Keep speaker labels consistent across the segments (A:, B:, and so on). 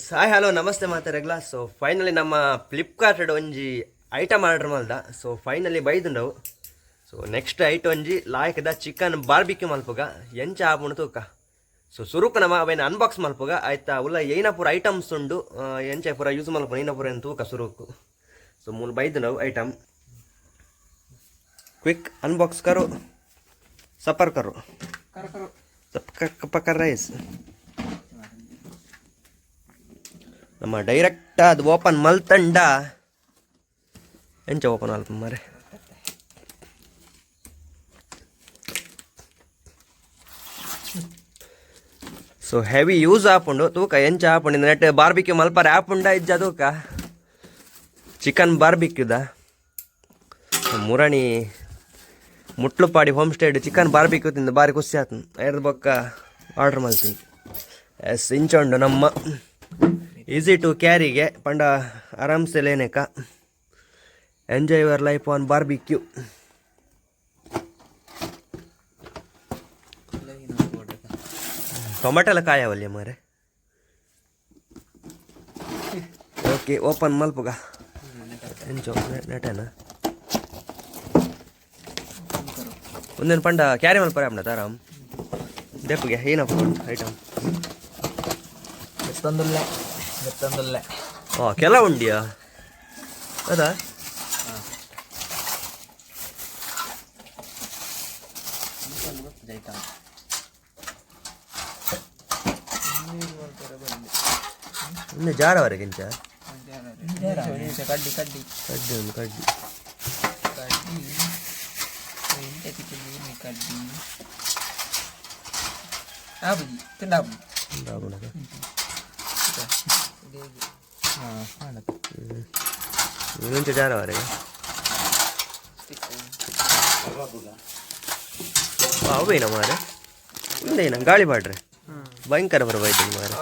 A: ಸಾಯ್ hello ನಮಸ್ತೆ ಮಾತಾಡಗ್ಲ so finally ನಮ್ಮ Flipkart ಒಂಜಿ ಐಟಮ್ ಆರ್ಡರ್ ಮಲ್ದ. ಸೊ ಫೈನಲಿ ಬೈದುಂಡವು. ಸೊ ನೆಕ್ಸ್ಟ್ ಐಟ್ ಒಂಜಿ ಲಾಯ್ಕದ ಚಿಕನ್ ಬಾರ್ಬಿಕ್ಯೂ ಮಲ್ಪುಗ. ಎಂಚ ಆಪುಣ ತೂಕ. ಸೊ ಸುರುಕು ನಮ್ಮ ಅವೇನು ಅನ್ಬಾಕ್ಸ್ ಮಲ್ಪುಗ. ಆಯ್ತಾ ಉಲ್ಲ ಏನ ಪೂರ ಐಟಮ್ಸ್ ಉಂಡು ಎಂಚ ಪೂರ ಯೂಸ್ ಮಲ್ಪುನ ಏನ ಪೂರ ಏನು ತೂಕ ಸುರುಕು. ಸೊ ಮೂಲ ಬೈದುಂಡವು ಐಟಮ್ ಕ್ವಿಕ್ ಅನ್ಬಾಕ್ಸ್ ಕರು. ಸಪರ್ ಕರು. ಸಪ್ ಪಕ್ಕರ್ ರೈಸ್ ನಮ್ಮ ಡೈರೆಕ್ಟ್ ಅದು ಓಪನ್ ಮಲ್ತಂಡ. ಎಂಚ ಓಪನ್ ಅಲ್ಪ ಮಾರೆ. ಸೊ ಹೆವಿ ಯೂಸ್ ಆಪುಂಡು, ತೂಕ ಎಂಚ ಆಪುಂಡು. ನೆಟ್ ಬಾರ್ಬಿಕ್ಯೂ ಮಲ್ಪರೆ ಆಪುಂಡ ಇಜ್ಜ ತೂಕ. ಚಿಕನ್ ಬಾರ್ಬಿಕ್ಯೂದ ಮುರಣಿ, ಮುಟ್ಲುಪಾಡಿ ಹೋಮ್ ಸ್ಟೇಡ್ ಚಿಕನ್ ಬಾರ್ಬಿಕ್ಯೂ ತಿಂದು ಬಾರಿ ಖುಷಿ ಆತು ಎರಡು ಬೊಕ್ಕ ಆರ್ಡ್ರ್ ಮಲ್ತಿ ಎಸ್, ಇಂಚುಂಡು ನಮ್ಮ. ಈಸಿ ಟು ಕ್ಯಾರಿಗೆ ಪಂಡ ಆರಾಮ್ಸೆ ಸೆಲೇನೆಕ enjoy your life on barbecue tomato ಎಲ್ಲ ಕಾಯವಲ್ಲಿ ಮಾರೆ ಓಕೆ ಓಪನ್ ಮಲ್ಪುಗ. ಎಂಜಾಯ್ ನೆಟನ? ಒಂದೇನು ಪಂಡ ಕ್ಯಾರಿ ಮಲ್ಪರೆ ಆಪ್ನ ಆರಾಮ್ ದೆಪ್ಪಗೆ, ಏನಪ್ಪ ಐಟಮ್
B: ಎತ್ತೊಂದುಲ್ಲೆ
A: ini jar apa lagi jar? jar
B: apa? ini
A: kardi kardi kardi
B: kardi ini kardi apa sih? kenapa?
A: kenapa?
B: ಹಾಂ ಮಾಡತ್ತೆ
A: ಇನ್ನೊಂಚ ಜಾರವರೆಗೆ ಅವೇನ ಮಾರೆ ಒಂದೇನ ಗಾಳಿ ಬಾಡ್ರೆ. ಭಯಂಕರ ಬರಬಾಯ್ತು ಮಾರೆ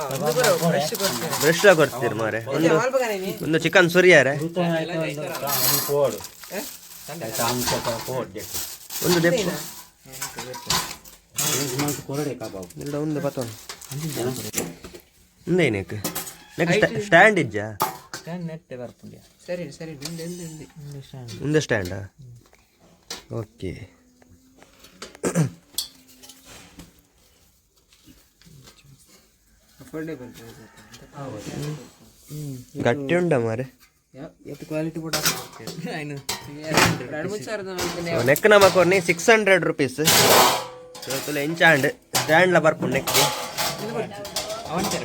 A: ಬ್ರಷ್ ಕೊಡ್ತೀರಿ ಮಾರೆ ಒಂದು ಒಂದು ಚಿಕನ್ ಸುರಿಯಾರೆ ಒಂದು ದೆಪ್ಪ ಒಂದು ಬತ್ತೊಂದು. ಒಂದೇನಕ್ಕೆ ಸ್ಟ್ಯಾಂಡ್ ಇಜ್ಜಾ
B: ನೆಟ್ಟೆ ಬರ್ಪುಂಡ್ಯ ಸರಿ ಸರಿ ಹಿಂದೆ ಹಿಂದೆ ಹಿಂದೆ ಹಿಂದೆ ಸ್ಟ್ಯಾಂಡ್
A: ಮುಂದೆ ಸ್ಟ್ಯಾಂಡಾ ಓಕೆ
B: ಅಫೋರ್ಡೇಬಲ್
A: ಗಟ್ಟಿ ಉಂಡ ಮಾರೆ?
B: ಎತ್ತು ಕ್ವಾಲಿಟಿ ಕೂಡ ಆಯ್ನು ಎರಡು ಅವನ್ ಸಾವಿರದ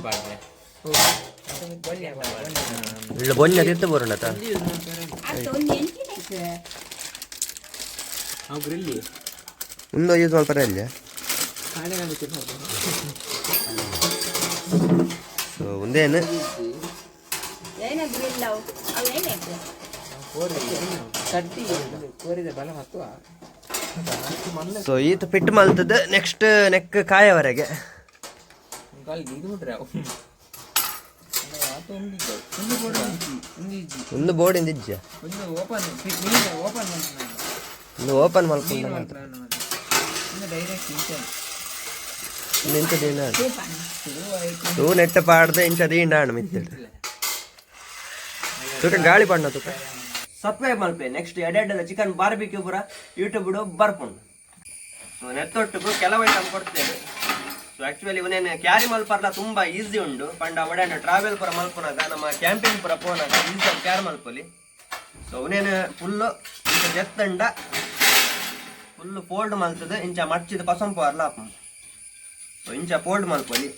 B: ಬಾಡ್ದೆ
A: ನೆಕ್ ಮುಂದೆ ಯೂಸ್ ಮಾಡ್ತಾರೆ ಅಲ್ಲಿ. ಒಂದೇನು ಸೊ ಈತ ಫಿಟ್ ಮಲ್ತದ ನೆಕ್ಸ್ಟ್ ನೆಕ್ ಕಾಯವರೆಗೆ.
B: ಒಂದು
A: ಬೋರ್ಡಿಂದ ಇಜ್ಜ.
B: ಒಂದು ಓಪನ್
A: ಒಂದು
B: ಡೈರೆಕ್ಟ್ ಇಂಚೆ
A: ಇಂಚ ಇಂಡಾಣ ಮಿತ್ತೆ ತುಕ ಗಾಳಿ ಬಣ್ಣ ತುಕ. ಸಬ್ಸ್ಕ್ರೈಬ್ ಮಲ್ಪೆ ನೆಕ್ಸ್ಟ್ ಎಡೆಡ್ಡ ಚಿಕನ್ ಬಾರ್ಬಿಕ್ಯೂ ಪುರ ಯೂಟ್ಯೂಬ್ ಬರ್ಪುಂಡು ಸೊ ನೆತ್ತೊಟ್ಟು ಕೆಲವು ಕೊಡ್ತೇವೆ ಸೊ ಆಕ್ಚುಲಿ ಇವನೇನು ಕ್ಯಾರಿ ಮಲ್ಪರ್ಲ ತುಂಬಾ ಈಸಿ ಉಂಡು ಪಂಡ ಒಡೆಂಡ ಟ್ರಾವೆಲ್ ಪುರ ಮಲ್ಪುನಾಗ, ನಮ್ಮ ಕ್ಯಾಂಪಿಂಗ್ ಪುರ ಪೋನಾಗ ಈಸಿ ಕ್ಯಾರಿ ಮಲ್ಪೊಲಿ. ಸೊ ಅವನೇನು ಫುಲ್ಲು ಇಂಚ ಜೆತ್ತಂಡ ಫುಲ್ಲು ಫೋಲ್ಡ್ ಮಲ್ತದೆ. ಇಂಚ ಮಡ್ಚಿದ ಪಸಂಪು ಅರ್ಲ ಸೊ ಇಂಚ ಫೋಲ್ಡ್ ಮಲ್ಪೊಲಿ.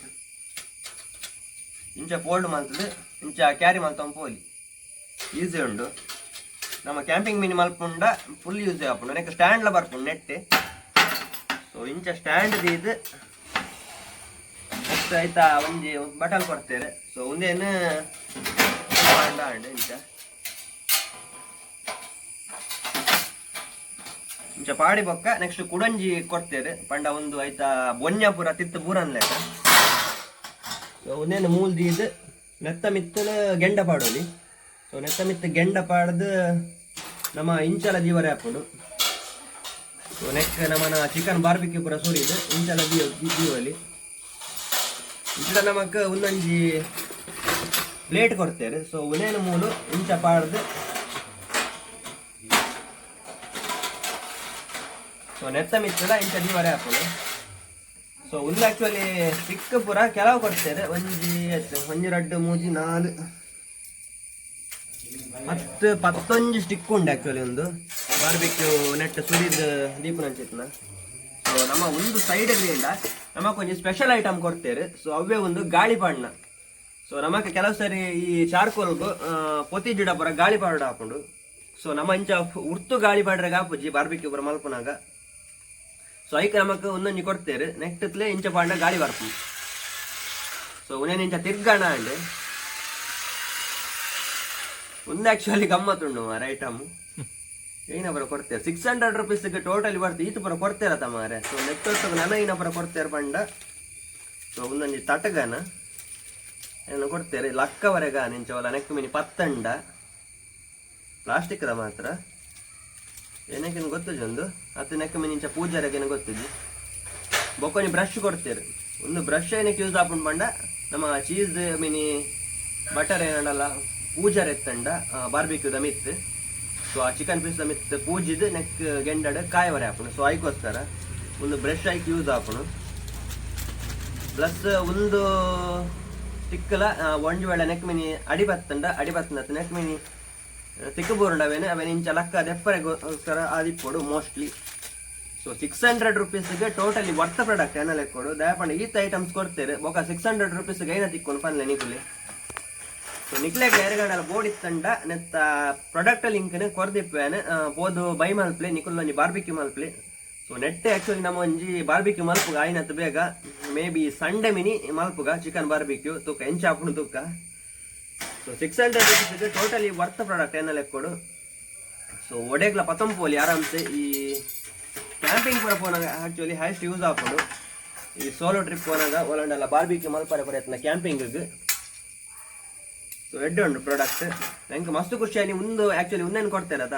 A: ಇಂಚ ಫೋಲ್ಡ್ ಮಲ್ತದೆ. ಇಂಚ ಕ್ಯಾರಿ ಮಲ್ತಂ ಪೋಲಿ. ಈಸಿ ಉಂಡು ನಮ್ಮ ಕ್ಯಾಂಪಿಂಗ್ ಮಿನಿ ಮಲ್ಪುಂಡ ಫುಲ್ ಯೂಸ್ ಆಪುಂಡು. ನೆಕ್ ಸ್ಟ್ಯಾಂಡ್ಲ ಬರ್ಪುಂಡು ನೆಟ್ಟೆ. ಸೊ ಇಂಚ ಸ್ಟ್ಯಾಂಡ್ ಇದು. ಆಯ್ತಾ? ಒಂಜಿ ಬಟಲ್ ಕೊಡ್ತೇವೆ. ಸೊ ಒಂದೇನು ಇಂಚ ಇಂಚ ಪಾಡಿ ಬೊಕ್ಕ. ನೆಕ್ಸ್ಟ್ ಕುಡಂಜಿ ಕೊಡ್ತೇವೆ. ಪಂಡ ಒಂದು, ಆಯ್ತಾ, ಬೊನ್ಯಾಪುರ ತಿತ್ತು ಬೂರನ್ ಲೆಕ್ಕ ಸೊ ಒಂದೇನು ಮೂಲ್ದಿ ಇದು. ನೆತ್ತ ಮಿತ್ತಲು ಗೆಂಡ ಪಾಡೋಲಿ. ಸೊ ನೆತ್ತ ಮಿತ್ತ ಗೆಂಡ ಪಾಡ್ದು ನಮ್ಮ ಇಂಚಲ ದೀವರೇ ಹಾಕೊಂಡು. ಸೊ ನೆಕ್ಸ್ಟ್ ನಮ್ಮನ ಚಿಕನ್ ಬಾರ್ಬಿಕ್ಯೂ ಪೂರ ಸುರಿದು, ಇಂಚಲ ಜೀವಲಿ ಇಂಚಲ ನಮಕ್ ಒಂದೊಂಜಿ ಪ್ಲೇಟ್ ಕೊಡ್ತೇವೆ. ಸೊ ಉನೇನು ಮೂಲು ಇಂಚ ಪಾಡ್ದು. ಸೊ ನೆತ್ತ ಮಿತ್ರ ಇಂಚ ದೀವರೇ ಹಾಕೋದು ಸೊ ಒಂದು ಆ್ಯಕ್ಚುಲಿ ಸ್ಟಿಕ್ ಪೂರ ಕೆಲವು ಕೊಡ್ತೇವೆ. ಒಂಜಿ ಎಷ್ಟು ಒಂಜಿ ರಡ್ಡು ಮೂಜಿ ನಾಲ್ ಮತ್ತು ಪತ್ತೊಂದು ಸ್ಟಿಕ್ ಉಂಡು ಆ್ಯಕ್ಚುಲಿ ಒಂದು. ಬಾರ್ಬಿಕ್ಯೂ ನೆಟ್ ಸುರಿದ ದೀಪನಂಚಿತ್ನ. ಸೊ ನಮ್ಮ ಒಂದು ಸೈಡ್ ಇಂದ ನಮ್ಮ ಕೊಂಚ ಸ್ಪೆಷಲ್ ಐಟಮ್ ಕೊಡ್ತೇವೆ ಸೊ ಅವೇ ಒಂದು ಗಾಳಿಬಣ್ಣ ಸೊ ನಮಗೆ ಕೆಲವು ಸರಿ ಈ ಚಾರ್ಕೋಲ್ಗು ಪೊತಿ ಜಿಡ ಬರ ಗಾಳಿ ಪಾಡ ಹಾಕೊಂಡು. ಸೊ ನಮ್ಮ ಇಂಚ ಉರ್ತು ಗಾಳಿ ಪಾಡ್ರಾಗ ಗಾಪುಜಿ ಬಾರ್ಬಿಕ್ಯೂ ಬರ ಮಲ್ಪನಾಗ. ಸೊ ಐಕ್ ನಮಕ್ ಒಂದೊಂದು ಕೊಡ್ತೇವೆ ನೆಕ್ಸ್ಟ್ ಇಂಚ ಪಾಂಡ ಗಾಳಿ ಬರ್ಪು ಸೊ ಒಂದೇನು ಇಂಚ ತಿರ್ಗಣ ಅಂಡ್ ಒಂದು ಆಕ್ಚುಲಿ ಗಮ್ಮತ್ತುಂಡು ಮಾರ ಐಟಮ್ ಏನ ಬರ ಕೊಡ್ತೇವೆ ಸಿಕ್ಸ್ ಹಂಡ್ರೆಡ್ ರುಪೀಸ್ಗೆ ಟೋಟಲಿ ಬರ್ತೀವಿ ಈತ ಪರ ಕೊಡ್ತೇರ ಮಾರೆ ಸೊ ನೆಕ್ಸ್ಟ್ ನನ ಏನ ಪರ ಕೊಡ್ತೇವೆ ಪಂಡ ಸೊ ಒಂದೊಂದು ತಟಗನ. ಏನು ಕೊಡ್ತೇವೆ ಲಕ್ಕವರೆಗ ನಿಂಚವಲ್ಲ ನೆಕ್ ಮಿನಿ ಪತ್ತಂಡ. ಪ್ಲಾಸ್ಟಿಕ್ದ ಮಾತ್ರ. ಏನಕ್ಕೆ ಗೊತ್ತಿದೆ ಒಂದು ಹತ್ತು ನೆಕ್ ಮಿನಿ ಇಂಚ ಪೂಜಾರಗೇನು ಗೊತ್ತಿದ್ದು ಬೊಕ್ಕೊನಿ ಬ್ರಷ್ ಕೊಡ್ತೇವೆ ಒಂದು ಬ್ರಷ್ ಏನಕ್ಕೆ ಯೂಸ್ ಹಾಕೊಂಡು ಬಂಡ ನಮ್ಮ ಚೀಸ್ ಮಿನಿ ಬಟರ್ ಏನಲ್ಲ ಪೂಜಾರ ಎತ್ತಂಡ ಬಾರ್ಬಿಕ್ಯೂದ ಮಿತ್ ಸೊ ಆ ಚಿಕನ್ ಪೀಸ್ ಮಿತ್ ಪೂಜಿದ್ ನೆಕ್ ಗೆಂಡಡ ಕಾಯವರೆ ಹಾಕೋಣ. ಸೊ ಐಕೋಸ್ಕರ ಒಂದು ಬ್ರಷ್ ಐಕ್ ಯೂಸ್ ಹಾಕೋಣ. ಪ್ಲಸ್ ಒಂದು ತಿಕ್ಕಲ ಒಂಜಿ ವೇಳೆ ನೆಕ್ ಮಿನಿ ಅಡಿ ಬತ್ತಂಡ ಅಡಿ ಬತ್ತಂಡ ನೆಕ್ ಮಿನಿ ತಿಕ್ಕ ಬೋರ್ಂಡವೇನೆ, ಅವೇನು ಇಂಚ ಲಕ್ಕ ದೆಪ್ಪರೆಗೋಸ್ಕರ ಆದಿಪ್ಪೋಡು ಮೋಸ್ಟ್ಲಿ ಸೊ ಸಿಕ್ಸ್ ಹಂಡ್ರೆಡ್ ರುಪೀಸ್ಗೆ ಟೋಟಲಿ ವರ್ತ ಪ್ರಾಡಕ್ಟ್ ಏನಲ್ಲ ಕೊಡು. ದಯಪಂಡ ಈತ ಐಟಮ್ಸ್ ಕೊಡ್ತೇವೆ. ಬೊಕ ಸಿಕ್ಸ್ ಹಂಡ್ರೆಡ್ ರುಪೀಸ್ಗೆ ಏನ ತಿಕ್ಕೊಂಡು ಪನ್ಲೆ ನಿಕುಲಿ ನಿಕ್ಲೆಗ್ ಎರಗಡಲ ಬೋರ್ಡ್ ಇತ್ತಂಡ ನೆತ್ತ ಪ್ರಾಡಕ್ಟ್ನ ಕೊರ್ದಿಪ್ಪೇನೆ ಬೋದು ಬೈ ಮಲ್ಪ್ಲೆ ನಿಕುಲ್ ಒಂಜಿ ಬಾರ್ಬಿಕ್ಯೂ ಮಲ್ಪ್ಲೆ ಸೊ ನೆಟ್ಟೆ ಆಕ್ಚುಲಿ ನಮ್ಮ ಒಂಜಿ ಬಾರ್ಬಿಕ್ಯೂ ಮಲ್ಪುಗ ಆಯ್ನತ್ ಬೇಗ. ಮೇ ಬಿ ಸಂಡೆ ಮಿನಿ ಮಲ್ಪುಗ ಚಿಕನ್ ಬಾರ್ಬಿಕ್ಯೂ ತೂಕ ಎಂಚ ಹಾಕೊಂಡು ತೂಕ. ಸೊ ಸಿಕ್ಸ್ ಹಂಡ್ರೆಡ್ ರುಪೀಸ್ಗೆ ಟೋಟಲಿ ವರ್ತ್ ಪ್ರಾಡಕ್ಟ್ ಏನೆಲ್ಲ ಕೊಡು. ಸೊ ಒಡೆಗ್ಲ ಪತಂಪೋಲಿ ಆರಾಮ್ಸೆ ಈ ಕ್ಯಾಂಪಿಂಗ್ ಪೂರ ಪೋನಾಗ ಆಕ್ಚುಲಿ ಹೈಸ್ಟ್ ಯೂಸ್ ಹಾಕೊಂಡು ಈ ಸೋಲೋ ಟ್ರಿಪ್ ಪೋನಾಗ ಒಲಂಡಲ್ಲ ಬಾರ್ಬಿಕ್ಯೂ ಮಲ್ಪರೆ ಪ್ರಯತ್ನ ಕ್ಯಾಂಪಿಂಗ್ಗೆ ಸೊ ಎಡ್ಡೆ ಉಂಟು ಪ್ರಾಡಕ್ಟ್ ನಂಗೆ ಮಸ್ತ್ ಖುಷಿಯಾಗಿ ಒಂದು ಆಕ್ಚುಲಿ ಒಂದೇನು ಕೊಡ್ತೇನೆ ಅದ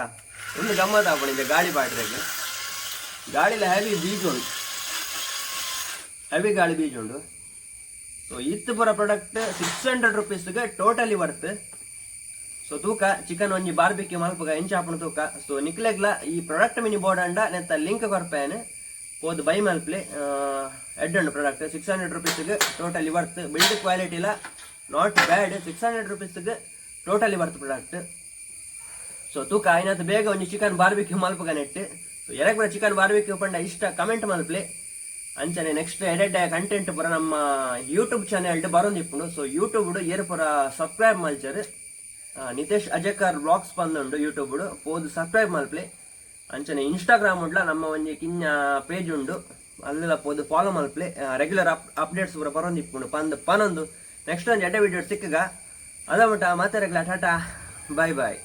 A: ಒಂದು ಗಮ್ಮತ್ ಆಗ್ಬಿಡಿದೆ ಗಾಳಿ ಬಾಟ್ರಿಗೆ ಗಾಳಿಲಿ ಹೆವಿ ಬೀಜ ಉಂಟು. ಹೆವಿ ಗಾಳಿ ಬೀಜ ಉಂಟು. ಸೊ ಇತ್ತು ಬರೋ ಪ್ರಾಡಕ್ಟ್ ಸಿಕ್ಸ್ ಹಂಡ್ರೆಡ್ ರುಪೀಸ್ಗೆ ಟೋಟಲಿ ವರ್ತ್ ಸೊ ತೂಕ ಚಿಕನ್ ಒಂಜಿ ಬಾರ್ಬಿಕ್ಯೂ ಮಲ್ಪಗ ಎಂಚ ಹಾಪಣ ತೂಕ. ಸೊ ನಿಕ್ಲೆಗ್ಲ ಈ ಪ್ರಾಡಕ್ಟ್ ಮಿನಿ ಬೋರ್ಡ್ ಅಂಡ, ನೆತ್ತ ಲಿಂಕ್ ಕೊರ್ಪೇನೆ ಹೋದ್ ಬೈ ಮಲ್ಪ್ಲೆ ಎಡ್ಡಂಡು ಪ್ರಾಡಕ್ಟ್ ಸಿಕ್ಸ್ ಹಂಡ್ರೆಡ್ ರುಪೀಸ್ಗೆ ಟೋಟಲಿ ವರ್ತ್ ಬಿಲ್ಡ್ ಕ್ವಾಲಿಟಿ ಇಲ್ಲ ನಾಟ್ ಬ್ಯಾಡ್ ಸಿಕ್ಸ್ ಹಂಡ್ರೆಡ್ ರುಪೀಸ್ಗೆ ಟೋಟಲಿ ವರ್ತ್ ಪ್ರಾಡಕ್ಟ್ ಸೊ ತೂಕ ಏನಾದ್ರು ಬೇಗ ಒಂದು ಚಿಕನ್ ಬಾರ್ಬಿಕ್ಯೂ ಮಲ್ಪಗ ನೆಟ್ ಸೊ ಬರ ಚಿಕನ್ ಬಾರ್ಬಿಕ್ಯೂ ಪಂಡ ಇಷ್ಟ ಕಮೆಂಟ್ ಮಲ್ಪ್ಲೆ. ಅಂಚನೆ ನೆಕ್ಸ್ಟ್ ಎಡೆಡ್ ಕಂಟೆಂಟ್ ಪುರ ನಮ್ಮ ಯೂಟ್ಯೂಬ್ ಚಾನೆಲ್ ಬರೋಂದಿಪ್ಪುಂಡು ಸೊ ಯೂಟ್ಯೂಬ್ ಏರ್ ಪುರ ಸಬ್ಸ್ಕ್ರೈಬ್ ಮಲ್ಚರ್. ನಿತೇಶ್ ಅಜಕರ್ ಬ್ಲಾಗ್ಸ್ ಬಂದುಂಡು ಯೂಟ್ಯೂಬ್ ಪೋದು ಸಬ್ಸ್ಕ್ರೈಬ್ ಮಲ್ಪ್ಲೆ. ಅಂಚನೆ ಇನ್ಸ್ಟಾಗ್ರಾಮ್ ಉಡ್ಲ ನಮ್ಮ ಒಂದು ಕಿನ್ನ ಪೇಜ್ ಉಂಡು. ಅಲ್ಲೆಲ್ಲ ಪೋದು ಫಾಲೋ ಮಲ್ಪ್ಲೆ. ರೆಗ್ಯುಲರ್ ಅಪ್ ಅಪ್ಡೇಟ್ಸ್ ಪೂರ ಬರೋಂದಿಪ್ಪುಂಡು ಪಂದ್ ಪನೊಂದು ನೆಕ್ಸ್ಟ್ ಒಂದು ಎಡ್ಡೆ ವಿಡಿಯೋ ಸಿಕ್ಕಗ ಅದ ಮಟ್ಟ ಮಾತಾಡಕ್ಲ ಟಾಟಾ ಬಾಯ್ ಬಾಯ್